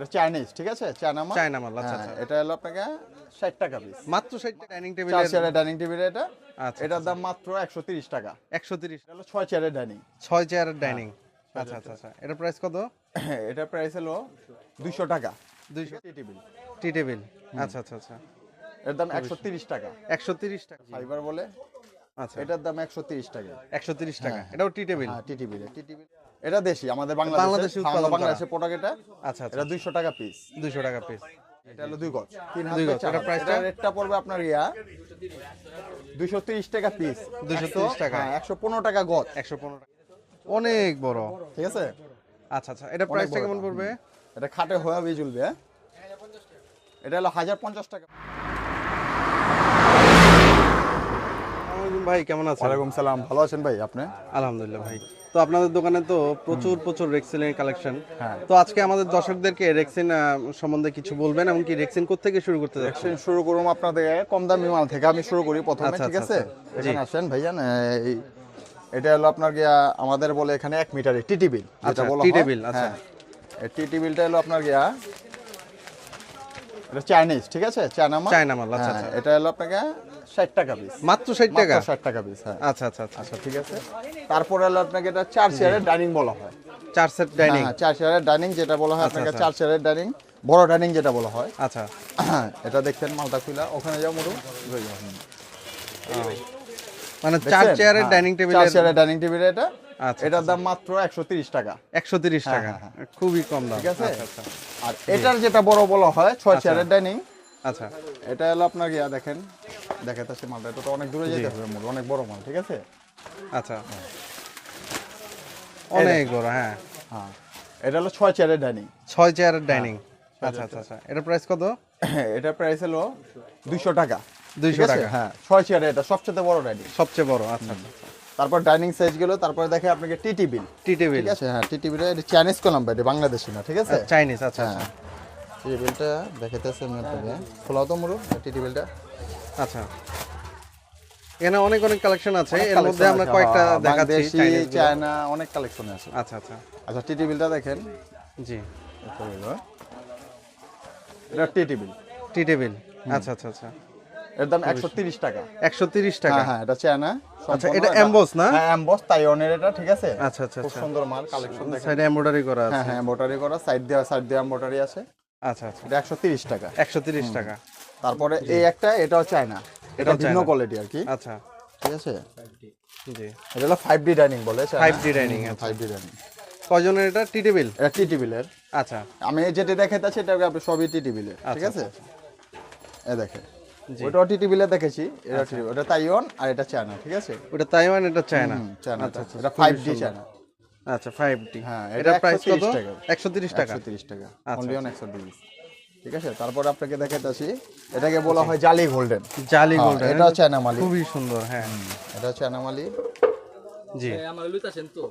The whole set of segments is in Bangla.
এটা চাইনিজ ঠিক আছে? চায়না মাল? চায়না মাল, আচ্ছা, হ্যাঁ, আচ্ছা। এটা হলো আপনাকে ষাট টাকা পিস মাত্র ষাট ডাইনিং চার চেয়ারের ডাইনিং টেবিল এটা। আচ্ছা, এটার দাম মাত্র একশো তিরিশ টাকা। একশো তিরিশ। এটা হলো ছয় চেয়ারের ডাইনিং ছয় চেয়ারের ডাইনিং আচ্ছা আচ্ছা আচ্ছা। এটার প্রাইস কত? এটার প্রাইস হলো দুইশো টাকা। দুইশো টেবিল টি টেবিল আচ্ছা আচ্ছা আচ্ছা। এর দাম একশো তিরিশ টাকা। একশো তিরিশ টাকা। ফাইবার বলে। আচ্ছা। এটার দাম একশো তিরিশ টাকা। একশো তিরিশ টাকা। এটাও টি টেবিল? হ্যাঁ টি টেবিল। টি টেবিল। এটা দেশি আমাদের বাংলাদেশে। বাংলাদেশে উৎপাদন করা। প্রোডাক্ট এটা। আচ্ছা আচ্ছা এটা দুইশো টাকা পিস দুইশো টাকা পিস এটা হলো দুই গজ। তিন দুই গজ। প্রাইসটা? রেটটা পড়বে আপনার ইয়া দুইশো তিরিশ টাকা পিস 230 টাকা। একশো পনেরো টাকা গজ। একশো পনেরো টাকা। অনেক বড়। ঠিক আছে? আচ্ছা আচ্ছা এটা প্রাইসটা কেমন পড়বে? এটা খাটে হয়ে ঝুলবে হ্যাঁ? এটা হলো হাজার পঞ্চাশ টাকা। ভাই কেমন আছেন? ওয়ালাইকুম সালাম ভালো আছেন ভাই আপনি? আলহামদুলিল্লাহ ভাই। তো আপনাদের দোকানে তো প্রচুর প্রচুর রেক্সিনের কালেকশন হ্যাঁ। তো আজকে আমাদের দর্শকদেরকে রেক্সিন সম্বন্ধে কিছু বলবেন এমনকি রেক্সিন কোথা থেকে শুরু করতে Action শুরু করুম আপনাদের কম দামি মাল থেকে আমি শুরু করি প্রথমে আচ্ছা, ঠিক আচ্ছা, আছে? আচ্ছা। এখানে আসেন ভাইজান এই এটা হলো আপনার গিয়া আমাদের বলে এখানে এক মিটারে টিটি বিল যেটা আচ্ছা, বলা টি হয় টেবিল, আচ্ছা। হ্যাঁ টিটি বিলটা হলো আপনার গিয়া এটা চাইনিজ ঠিক আছে? চায়না মাল? চায়না মাল, আচ্ছা, হ্যাঁ, আচ্ছা। এটা হলো আপনাকে ষাট টাকা পিস মাত্র ষাট টাকা? ষাট টাকা পিস হ্যাঁ। আচ্ছা আচ্ছা আচ্ছা। আচ্ছা ঠিক আছে। তারপরে হলো আপনাকে এটা চার চেয়ারের ডাইনিং বলা হয়। চার সেট ডাইনিং হ্যাঁ, চার চেয়ারের ডাইনিং যেটা বলা হয় আপনাকে আচ্ছা। চার চেয়ারের ডাইনিং বড় ডাইনিং যেটা বলা হয়। আচ্ছা। এটা দেখছেন মালটা খুলা ওখানে যাও মুরু। মানে চার চেয়ারের হ্যাঁ, ডাইনিং চার চেয়ারের ডাইনিং টেবিল এটা। আচ্ছা, এটার দাম মাত্র একশো তিরিশ টাকা। একশো তিরিশ টাকা। হ্যাঁ, খুবই কম দাম। ঠিক আছে? আচ্ছা আচ্ছা। আর এটার যেটা বড় বলা হয় ছয় চেয়ারের ডাইনিং আচ্ছা। এটা হলো আপনার গিয়া দেখেন। মালটা এটা তো অনেক দূরে যেতে হবে মুরু অনেক বড় মাল ঠিক আছে? আচ্ছা। অনেক বড় হ্যাঁ। হ্যাঁ। এটা হলো ছয় চেয়ারের ডাইনিং। ছয় চেয়ারের ডাইনিং। আচ্ছা আচ্ছা আচ্ছা। এটার প্রাইস কত? এটার প্রাইস হলো দুইশো টাকা। 200 টাকা। হ্যাঁ ছয় চেয়ারের এটা সবচেয়ে বড় ডাইনিং। সবচেয়ে বড় আচ্ছা আচ্ছা। তারপর ডাইনিং সাইজ গেল তারপরে দেখে আপনাকে টিটি বিল টি টেবিল ঠিক আছে? হ্যাঁ টিটি বিল এটা চাইনিজ কলাম এটা বাংলাদেশি না ঠিক আছে? চাইনিজ আচ্ছা হ্যাঁ। টিটি বিলটা দেখাতেছে আপনাকে খোলাও তো মুরু টিটি বিলটা আচ্ছা। এখানে অনেক অনেক কালেকশন আছে। এর মধ্যে আমরা কয়েকটা হ্যাঁ, দেখাচ্ছি। চায়না অনেক কালেকশন আছে। আচ্ছা আচ্ছা। আচ্ছা টিটি বিলটা দেখেন। জি। এটা টিটি বিল টি টেবিল আচ্ছা আচ্ছা আচ্ছা। এর দাম একশো তিরিশ টাকা। একশো তিরিশ টাকা। হ্যাঁ হ্যাঁ এটা চায়না আচ্ছা, এটা emboss না? হ্যাঁ এমবস তাইওয়ানের এটা ঠিক আছে? আচ্ছা আচ্ছা খুব আচ্ছা। সুন্দর মাল কালেকশন দেখেন। সাইডে এমব্রয়ডারি করা আছে। হ্যাঁ হ্যাঁ এম্বোটারি করা সাইড দেওয়া সাইড দেওয়া এম্বোটারি আছে। আচ্ছা আচ্ছা। এটা একশো তিরিশ টাকা। একশো তিরিশ টাকা। তারপরে এই একটা এটাও চায়না এটা ভিন্ন কোয়ালিটি আর কি। আচ্ছা। ঠিক আছে? জি। এটা হলো ফাইভ ডি ডাইনিং বলে 5D dining, আচ্ছা। ফাইভ ডি ডাইনিং কয়জনের এটা? টি টেবিল এটা টি টিবিলের আচ্ছা। আমি যেটা দেখাইতেছি এটা আপনি সবই টি টিবিলের ঠিক আচ্ছা, আছে? এ দেখেন। জি। ওটাও টি টিবিলে দেখেছি এটা টি ওটা তাইওয়ান আর এটা চায়না ঠিক আছে? ওটা তাইওয়ান এটা চায়না চায়না আচ্ছা আচ্ছা এটা ফাইভ ডি চায়না আচ্ছা ফাইভ টি হ্যাঁ, এটা প্রাইস কত? 130 টাকা। একশো তিরিশ টাকা। একশো তিরিশ টাকা। আচ্ছা, অনলি অন একশো তিরিশ। ঠিক আছে? তারপরে আপনাকে দেখাইতেছি। এটাকে বলা হয় জালি গোল্ডেন। জালি হ্যাঁ, গোল্ডেন এটাও চায়না মালি খুবই সুন্দর হ্যাঁ। এটা চায়না মালি জি। তো?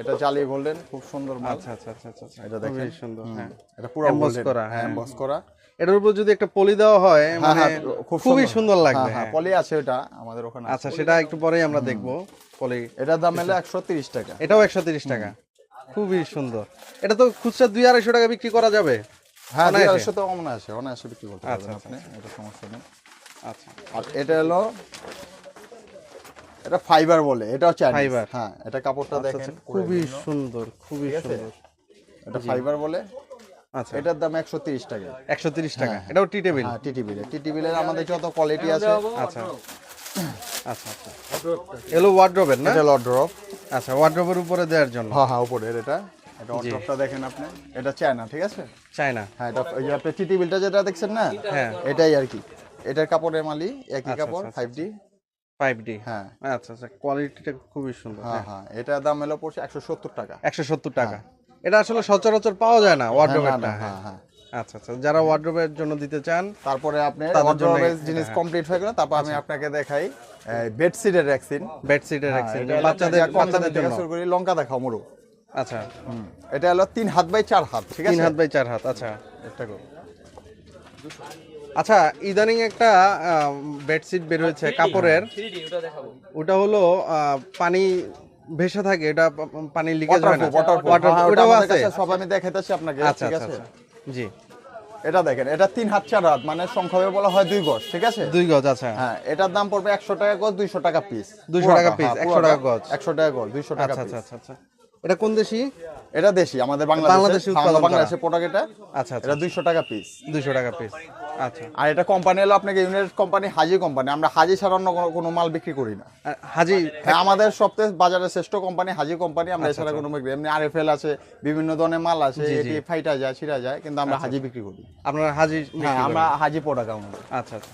এটা জালি গোল্ডেন খুব সুন্দর মাল। আচ্ছা আচ্ছা আচ্ছা আচ্ছা এটা খুবই দেখেন। সুন্দর হ্যাঁ। এটা পুরো গোল্ডেন করা, হ্যাঁ। এমবস করা। এটার উপর যদি একটা পলি দেওয়া হয় হ্যাঁ মানে হ্যাঁ খুবই সুন্দর। লাগবে হ্যাঁ। পলি আছে এটা আমাদের ওখানে আচ্ছা সেটা একটু পরেই আমরা দেখব পলি। এটার দাম হলো একশো তিরিশ টাকা। এটাও একশো তিরিশ টাকা। খুবই সুন্দর। এটা তো খুচরা দুই আড়াইশো টাকা বিক্রি করা যাবে? হ্যাঁ দুই অনায়াসে? আড়াইশো তো অনায়াসে অনায়াসে বিক্রি করতে আচ্ছা, পারবেন আপনি এটা সমস্যা নেই। আচ্ছা। আর এটা হলো এটা ফাইবার বলে এটাও চাই Fiber। হ্যাঁ এটা কাপড়টা দেখেন আচ্ছা, খুবই সুন্দর খুবই সুন্দর। এটা ফাইবার বলে আচ্ছা। এটার দাম একশো তিরিশ টাকা। একশো তিরিশ টাকা এটাও টি টেবিল? হ্যাঁ টিটি বিলের টিটি বিলের আমাদের যত কোয়ালিটি আছে আচ্ছা। আচ্ছা আচ্ছা। এলো ওয়ার্ড্রোবের না? এটা লড আচ্ছা ওয়ার্ড্রোবের উপরে দেওয়ার জন্য। হ্যাঁ হ্যাঁ উপরের এটা। এটা অড্রপটা দেখেন আপনি। এটা চায়না ঠিক আছে? চায়না হ্যাঁ এটা ওই যে আপনি টিটি বিলটা যেটা দেখছেন না? হ্যাঁ। এটাই আর কি। এটার কাপড়ের মালি একই কাপড় আচ্ছা, ফাইভ ডি ফাইভ ডি হ্যাঁ। আচ্ছা আচ্ছা কোয়ালিটিটা খুবই সুন্দর হ্যাঁ হ্যাঁ। দাম হলো পড়ছে একশো সত্তর টাকা। একশো সত্তর টাকা। এটা আসলে সচরাচর পাওয়া যায় না ওয়ার্ড্রোবেরটা হ্যাঁ। হ্যাঁ। আচ্ছা আচ্ছা। যারা ওয়ার্ড্রোবের জন্য দিতে চান তারপরে আপনি এই- জিনিস হ্যাঁ। কমপ্লিট হয়ে গেল তারপর আমি আপনাকে দেখাই বেডশিটের ভ্যাকসিন বেডশিটের বাচ্চাদের বাচ্চাদের জন্য। শুরু করি লঙ্কা দেখাও মরু আচ্ছা। হুম, এটা হলো তিন হাত বাই চার হাত ঠিক তিন হাত বাই চার হাত আচ্ছা। একটা করো। আচ্ছা ইদানিং একটা বেডশিট বের হয়েছে কাপড়ের। ওটা হলো পানি ভেসে থাকে এটা প- প- পানির লিকেজ হয় না হ্যাঁ, ওটা ওটাও আছে। সব আমি দেখাইতেছি আপনাকে আচ্ছা ঠিক আচ্ছা আছে? আচ্ছা। জি। এটা দেখেন এটা তিন হাত চার হাত মানে সংক্ষেপে বলা হয় দুই গজ ঠিক আছে? দুই গজ আচ্ছা। হ্যাঁ এটার দাম পড়বে একশো টাকা গজ দুইশো টাকা পিস 200 টাকা পিস একশো টাকা গজ। একশো টাকা গজ দুইশো টাকা আচ্ছা আচ্ছা আচ্ছা আচ্ছা। এটা কোন দেশি? এটা দেশি আমাদের বাংলাদেশে বাংলাদেশে বাংলাদেশের প্রোডাক্ট এটা। আচ্ছা আচ্ছা এটা দুইশো টাকা পিস দুইশো টাকা পিস আচ্ছা। আর এটা কোম্পানি হলো আপনাকে ইউনাইটেড কোম্পানি হাজি কোম্পানি আমরা হাজি ছাড়া অন্য কোনো- মাল বিক্রি করি না। হাজি হ্যাঁ আমাদের সবচেয়ে বাজারের শ্রেষ্ঠ কোম্পানি হাজি কোম্পানি আমরা আচ্ছা, এছাড়া কোনো বিক্রি এমনি আরএফএল আছে বিভিন্ন ধরনের মাল আছে এটি ফাইটা যায় ছিঁড়া যায় কিন্তু আমরা হাজি বিক্রি করি। আপনার হাজি হ্যাঁ আমরা হাজি প্রোডাক্ট আমাদের আচ্ছা আচ্ছা।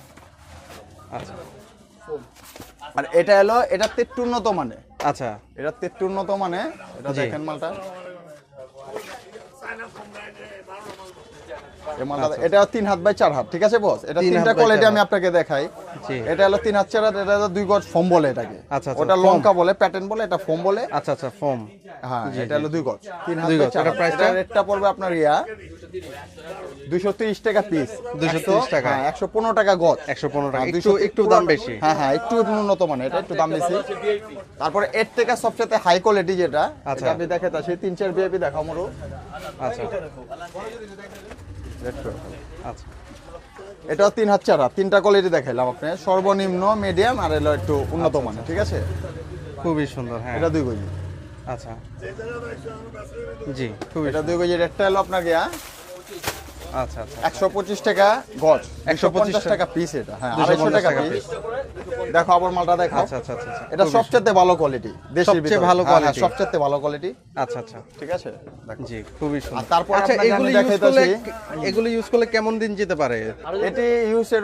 আচ্ছা। আর এটা হলো এটা তেত্তু উন্নত মানে। আচ্ছা। এটা তেত্তু উন্নত মানে এটা। দেখেন মালটা। এটা তিন হাত বাই চার হাত ঠিক আছে বস এটা তিনটা কোয়ালিটি আমি আপনাকে দেখাই। এটা হলো তিন হাত চার হাত এটা দুই গজ ফোম বলে এটাকে। আচ্ছা, আচ্ছা, ওটা লঙ্কা বলে প্যাটার্ন বলে এটা ফোম বলে। আচ্ছা আচ্ছা ফোম হ্যাঁ এটা হলো দুই গজ। তিন হাত দুই বাই। চার রেটটা পড়বে আপনার ইয়া দুইশো তিরিশ টাকা পিস 230 টাকা। একশো পনেরো টাকা গজ। একশো পনেরো টাকা। হ্যাঁ, একটু একটু দাম বেশি। হ্যাঁ হ্যাঁ একটু উন্নত মানে এটা একটু দাম বেশি। তারপরে এর থেকে সবচেয়ে হাই কোয়ালিটি যেটা আচ্ছা। আপনি দেখে তা সেই তিন চার বিএপি দেখাও মোরো আচ্ছা। আচ্ছা। এটাও তিন হাত চারা তিনটা কোয়ালিটি দেখাইলাম আপনি সর্বনিম্ন মিডিয়াম আর এলো একটু উন্নত মানের ঠিক আছে? খুবই সুন্দর হ্যাঁ। এটা দুই কেজি। আচ্ছা। জি খুবই এটা দুই কেজি রেটটা এলো আপনার গিয়া হ্যাঁ, হ্যাঁ, হ্যাঁ, কেমন দিন যেতে পারে? এটি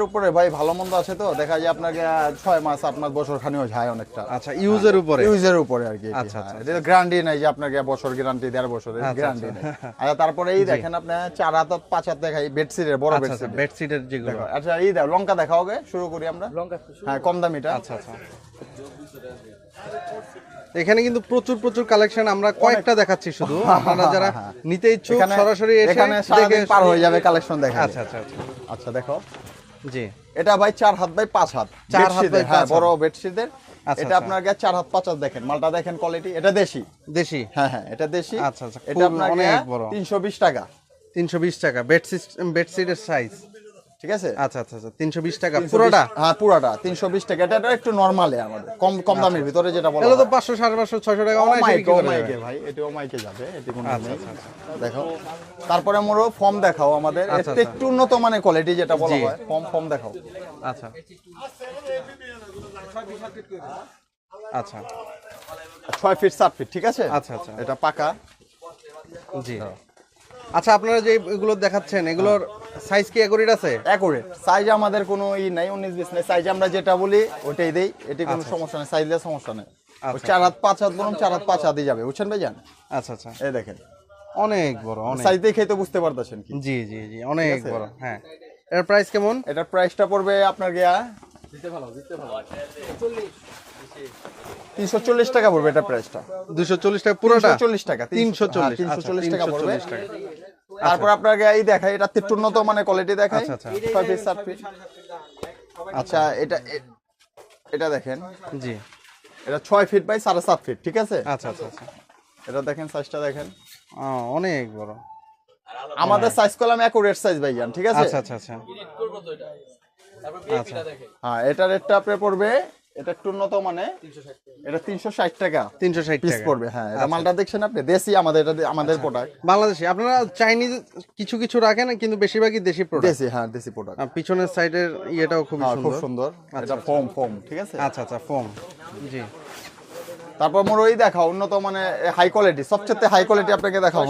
উপরে ভাই ভালো মন্দ আছে তো? দেখা যায় আপনাকে ছয় মাস আট মাস বছর খানিও যায় অনেকটা। আচ্ছা ইউজের উপরে? ইউজের উপরে আর কি আচ্ছা এটা গ্যারান্টি নাই যে আপনাকে বছর গ্যারান্টি দেড় বছর গ্যারান্টি নাই। আচ্ছা, তারপরে এই দেখেন আপনার চার হাত পাঁচ দেখাই বড় আচ্ছা, আচ্ছা, যেগুলো। আচ্ছা এই দাও লঙ্কা দেখাও শুরু করি আমরা। লঙ্কা হ্যাঁ কম আচ্ছা আচ্ছা। এখানে কিন্তু প্রচুর প্রচুর কালেকশন আমরা কয়েকটা দেখাচ্ছি শুধু। আপনারা যারা নিতে ইচ্ছুক সরাসরি এসে এখানে দেখে পার হয়ে যাবে কালেকশন দেখা। আচ্ছা, আচ্ছা আচ্ছা আচ্ছা। দেখো। জি। এটা ভাই চার হাত বাই পাঁচ হাত। চার হাত হ্যাঁ বড় বেডশিটের এটা আপনার চার হাত পাঁচ হাত দেখেন। মালটা দেখেন কোয়ালিটি এটা দেশি। দেশি। হ্যাঁ হ্যাঁ এটা দেশি। আচ্ছা আচ্ছা এটা আপনার অনেক বড়। 320 টাকা। তিনশো বিশ টাকা বেডশিট বেডশিটের সাইজ ঠিক আছে? আচ্ছা আচ্ছা আচ্ছা তিনশো বিশ টাকা 320 পুরোটা? হ্যাঁ পুরোটা তিনশো বিশ টাকা। এটা একটু নর্মালে আমাদের কম কম দামের ভিতরে যেটা বলা তো পাঁচশো সাড়ে পাঁচশো ছয়শো টাকা। ভাই যাবে এটি কোনো আচ্ছা। আচ্ছা, আচ্ছা। দেখো তারপরে ফর্ম দেখাও আমাদের আচ্ছা, একটু উন্নত মানের কোয়ালিটি যেটা বলা হয় ফর্ম ফর্ম দেখাও। আচ্ছা। আচ্ছা। ছয় ফিট সাত ফিট ঠিক আছে? আচ্ছা, আচ্ছা। এটা পাকা। জি। আচ্ছা আপনারা যে এগুলো দেখাচ্ছেন এগুলোর সাইজ কি অ্যাকুরেট আছে? অ্যাকুরেট সাইজ আমাদের কোনো ই নাই উনিশ বিশ নাই। সাইজ আমরা যেটা বলি ওটাই দেই। এটি কোনো সমস্যা নেই সাইজের সমস্যা নেই। আচ্ছা, চার হাত পাঁচ হাত বরং চার হাত পাঁচ হাতই যাবে। বুঝছেন ভাই জান আচ্ছা আচ্ছা। এই দেখেন। অনেক বড় অনেক। সাইজ দেখে তো বুঝতে পারতেছেন কি। জি জি জি অনেক বড় হ্যাঁ। এর প্রাইস কেমন? এটার প্রাইসটা পড়বে আপনার গিয়া তিনশো চল্লিশ টাকা পড়বে এটা প্রাইসটা দুশো চল্লিশ টাকা পুরোটা? চল্লিশ টাকা তিনশো চল্লিশ। তিনশো আচ্ছা, চল্লিশ টাকা পড়বে। 340 টাকা। তারপর আপনার গিয়া এই দেখাই এটা একটু উন্নত মানে কোয়ালিটি দেখাই। আচ্ছা, আচ্ছা। ছয় পিস সাত পিস আচ্ছা এটা এটা দেখেন। জি। এটা ছয় ফিট বাই সাড়ে সাত ফিট ঠিক আছে? আচ্ছা আচ্ছা আচ্ছা। এটা দেখেন সাইজটা দেখেন। ও, অনেক বড়। আমাদের সাইজ কলাম অ্যাকুরেট সাইজ ভাইজান ঠিক আছে? আচ্ছা আচ্ছা আচ্ছা। আচ্ছা। হ্যাঁ এটা রেটটা আপনার পড়বে এটা একটু উন্নত মানে? এটা তিনশো ষাট টাকা। তিনশো ষাট পিস আচ্ছা। পড়বে হ্যাঁ এটা মালটা দেখছেন আপনি দেশি আমাদের এটা আমাদের প্রোডাক্ট বাংলাদেশি। আপনারা চাইনিজ কিছু কিছু রাখেন কিন্তু বেশিরভাগই দেশি প্রোডাক্ট দেশি হ্যাঁ দেশি প্রোডাক্ট পিছনের সাইডের ইয়েটাও খুব হ্যাঁ খুব সুন্দর। এটা ফোম ফোম ঠিক আছে? আচ্ছা আচ্ছা ফোম জি। তারপর মোর ওই দেখাও উন্নত মানে হাই কোয়ালিটি সবচেয়ে হাই কোয়ালিটি আপনাকে দেখাও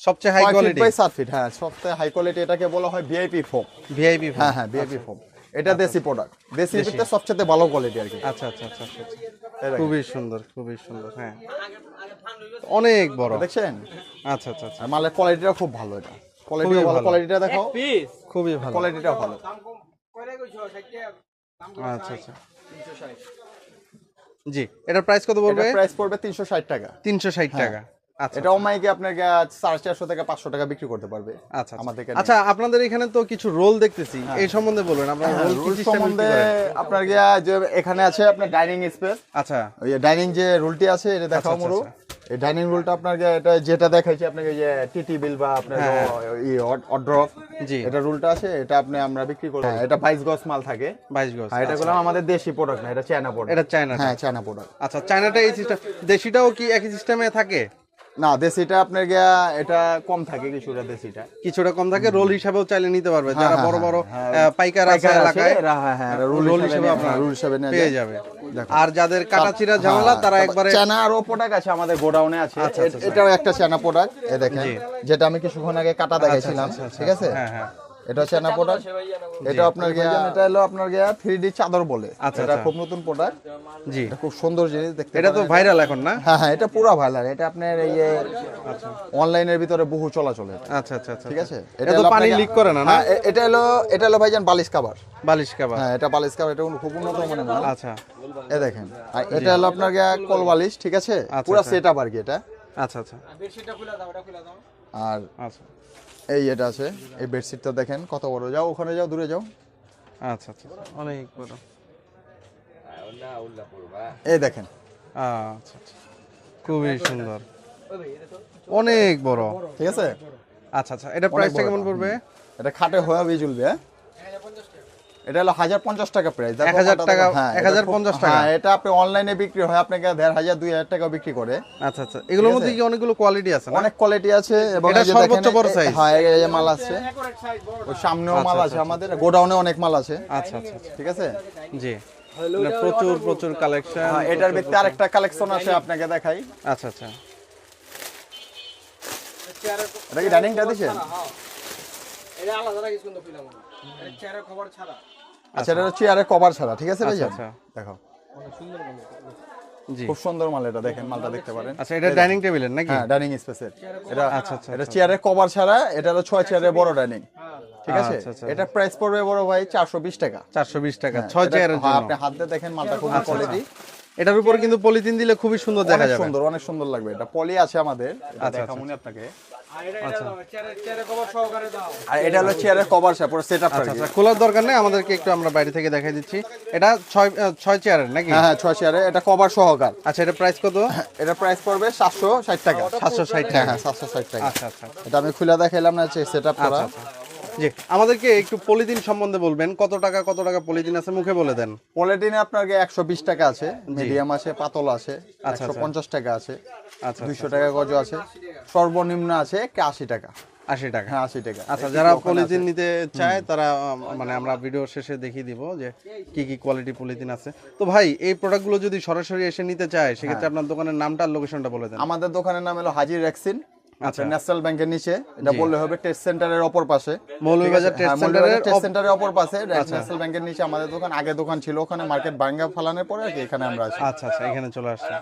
সবচেয়ে হাই কোয়ালিটি বাই সাত ফিট হ্যাঁ সবচেয়ে হাই কোয়ালিটি এটাকে বলা হয় ভিআইপি ফোম ভিআইপি হ্যাঁ হ্যাঁ ভিআইপি ফোম এটা দেশি প্রোডাক্ট দেশির ভিতরে সবচেয়ে ভালো কোয়ালিটি আর কি। আচ্ছা আচ্ছা আচ্ছা আচ্ছা, আচ্ছা। খুবই সুন্দর খুবই সুন্দর হ্যাঁ। অনেক বড়। দেখছেন? আচ্ছা আচ্ছা আচ্ছা। মালের কোয়ালিটিটা খুব ভালো এটা। কোয়ালিটি ভালো। কোয়ালিটিটা দেখো খুবই ভালো। কোয়ালিটিটা ভালো। আচ্ছা আচ্ছা। জি এটার প্রাইস কত বলবে প্রাইস পড়বে তিনশো ষাট টাকা। তিনশো ষাট টাকা। আচ্ছা। এটা অমাইকে আপনাকে সাড়ে চারশো থেকে পাঁচশো টাকা বিক্রি করতে পারবে আচ্ছা আমাদের আচ্ছা। আচ্ছা আপনাদের এখানে তো কিছু রোল দেখতেছি। এই সম্বন্ধে বলবেন আপনারা রোল কি সম্বন্ধে আপনার গিয়া যে এখানে আছে আপনার ডাইনিং স্পেস। আচ্ছা। ওই ডাইনিং যে রুলটি আছে এটা দেখাও আচ্ছা, মরু। এই ডাইনিং রুলটা এটা যেটা দেখাইছি আপনাকে যে টিটি বিল বা আপনার হ্যাঁ, জি। এটা রুলটা আছে এটা আপনি আমরা বিক্রি করব। হ্যাঁ, এটা বাইশ গজ মাল থাকে। বাইশ গজ আর এটা করলাম আমাদের দেশি প্রোডাক্ট না এটা চায়না প্রোডাক্ট এটা চায়না হ্যাঁ চায়না প্রোডাক্ট আচ্ছা চায়নাটা এই সিস্টেম দেশিটাও কি একই সিস্টেমে থাকে? না দেশিটা আপনার গিয়া এটা কম থাকে কিছুটা দেশিটা। কিছুটা কম থাকে রোল হিসাবেও চাইলে নিতে পারবে। যারা হ্যাঁ, বড় বড় হ্যাঁ, পাইকার আছে এলাকায় হ্যাঁ, হ্যাঁ, রোল হিসাবে আপনার রোল হিসাবে পেয়ে যাবে। আর যাদের কাটাচিরা ঝামেলা তারা হ্যাঁ, একবারে চানা আরও প্রোডাক্ট আছে আমাদের গোডাউনে আছে। আচ্ছা, এটাও একটা চানা প্রোডাক্ট এ দেখেন। যেটা আমি কিছুক্ষণ আগে কাটা দেখাইছিলাম ঠিক আছে? হ্যাঁ হ্যাঁ। এটা চায়না প্রোডাক্ট এটা আপনার গিয়া এটা হলো আপনার গিয়া থ্রি ডি চাদর বলে। আচ্ছা, এটা আচ্ছা। খুব নতুন প্রোডাক্ট জি। খুব সুন্দর জিনিস দেখতে এটা তো ভাইরাল এখন না? হ্যাঁ হ্যাঁ এটা পুরো ভালো এটা আপনার এই অনলাইনের ভিতরে বহু চলাচলে আচ্ছা আচ্ছা আচ্ছা ঠিক আছে? এটা তো পানি লিক করে না না? হ্যাঁ, এটা হলো এটা হলো ভাইজান বালিশ কাভার বালিশ কাবা হ্যাঁ এটা বালিশ কাভার এটা খুব উন্নত মানের মাল আচ্ছা। এ দেখেন। আর এটা হলো আপনার গিয়া কল বালিশ ঠিক আছে? আচ্ছা, পুরো আচ্ছা। সেট আপ আর কি এটা। আচ্ছা আচ্ছা। আর আচ্ছা। এই এটা আছে এই বেডশিটটা দেখেন কত বড়। যাও ওখানে যাও দূরে যাও। আচ্ছা আচ্ছা অনেক বড়। এই দেখেন। আচ্ছা আচ্ছা। খুবই সুন্দর। অনেক বড়। ঠিক আছে? আচ্ছা আচ্ছা। এটা প্রাইসটা কেমন পড়বে? এটা খাটে হয়ে ঝুলবে হ্যাঁ? এটা হলো হাজার পঞ্চাশ টাকা প্রাইস 1000 টাকা, 1050 টাকা। হ্যাঁ এটা আপনি অনলাইনে বিক্রি হয় আপনাকে দেড় হাজার দুই হাজার টাকা বিক্রি করে। আচ্ছা আচ্ছা। এগুলোর মধ্যে কি অনেকগুলো কোয়ালিটি আছে অনেক কোয়ালিটি আছে এবং এটা সর্বোচ্চ বড় size? হ্যাঁ এই যে মাল আছে। ওই সামনেও মাল আছে আমাদের গোডাউনে অনেক মাল আছে। আচ্ছা আচ্ছা আচ্ছা। ঠিক আছে? জি। প্রচুর প্রচুর কালেকশন হ্যাঁ, এটার ভিতরে আরেকটা কালেকশন আছে আপনাকে দেখাই। আচ্ছা আচ্ছা। এটা কি ডাইনিংটা দিছেন? এটা আলাদা রাখিস কিন্তু ফিলাম চেয়ারের ছাড়া। আচ্ছা এটা চেয়ারের কভার ছাড়া ঠিক আছে ভাইয়া আচ্ছা। দেখো। জি। খুব সুন্দর মাল এটা দেখেন মালটা দেখতে পারেন। আচ্ছা এটা ডাইনিং টেবিলের নাকি? হ্যাঁ ডাইনিং স্পেসের এটা আচ্ছা, আচ্ছা, এটা চেয়ারের কভার ছাড়া এটা হলো ছয় চেয়ারের বড় ডাইনিং ঠিক আছে? আচ্ছা, আচ্ছা, এটা প্রাইস পড়বে বড় ভাই চারশো বিশ টাকা। চারশো বিশ টাকা ছয় এটা- চেয়ারের হ্যাঁ, জন্য। আপনি হাতে দেখেন মালটা খুব আচ্ছা, কোয়ালিটি এটার উপর কিন্তু পলিথিন দিলে খুবই সুন্দর দেখা যাবে। সুন্দর অনেক সুন্দর লাগবে। এটা পলি আছে আমাদের আচ্ছা, দেখামুনি আপনাকে আর এটা এটা দাও, চেয়ারের চেয়ারের খবর সহকারে দাও আর এটা হলো চেয়ারের কভার পুরো সেটআপ আচ্ছা আচ্ছা খোলার দরকার নেই আমাদেরকে একটু আমরা বাইরে থেকে দেখাই দিচ্ছি। এটা ছয় আহ, ছয় চেয়ারের নাকি? হ্যাঁ হ্যাঁ চেয়ারে এটা কভার সহকার। আচ্ছা এটা প্রাইস কত? এটা প্রাইস পড়বে সাতশো ষাট টাকা। সাতশো ষাট হ্যাঁ টাকা। হ্যাঁ সাতশো ষাট টাকা। আচ্ছা আচ্ছা। এটা আমি খুলে দেখাইলাম না সেট আপ করা। আচ্ছা আচ্ছা। জি আমাদেরকে একটু পলিথিন সম্বন্ধে বলবেন কত টাকা কত টাকা পলিথিন আছে মুখে বলে দেন। পলিটিনে আপনার একশো বিশ টাকা আছে মিডিয়াম আছে পাতল আছে আচ্ছা, একশো পঞ্চাশ টাকা আছে আচ্ছা দুইশো টাকা গজ আছে সর্বনিম্ন আছে আশি টাকা। আশি টাকা। হ্যাঁ আশি টাকা। আচ্ছা যারা পলিথিন নিতে চায় তারা মানে আমরা ভিডিও শেষে দেখিয়ে দিব যে কি কি কোয়ালিটি পলিথিন আছে। তো ভাই এই প্রোডাক্টগুলো যদি সরাসরি এসে নিতে চায় সেক্ষেত্রে আপনার দোকানের নামটা আর লোকেশনটা বলে দেন। আমাদের দোকানের নাম হলো হাজির ভ্যাকসিন আচ্ছা। আচ্ছা ন্যাশনাল ব্যাংকের নিচে এটা বললে হবে টেস্ট সেন্টারের অপর পাশে। মৌলভীবাজার টেস্ট সেন্টারের টেস্ট সেন্টারের অপর পাশে ন্যাশনাল ব্যাংকের নিচে আমাদের দোকান আগে দোকান ছিল ওখানে মার্কেট ভাঙ্গা ফালানোর পরে আর কি এখানে আমরা আছি। আচ্ছা আচ্ছা এখানে চলে আসছে।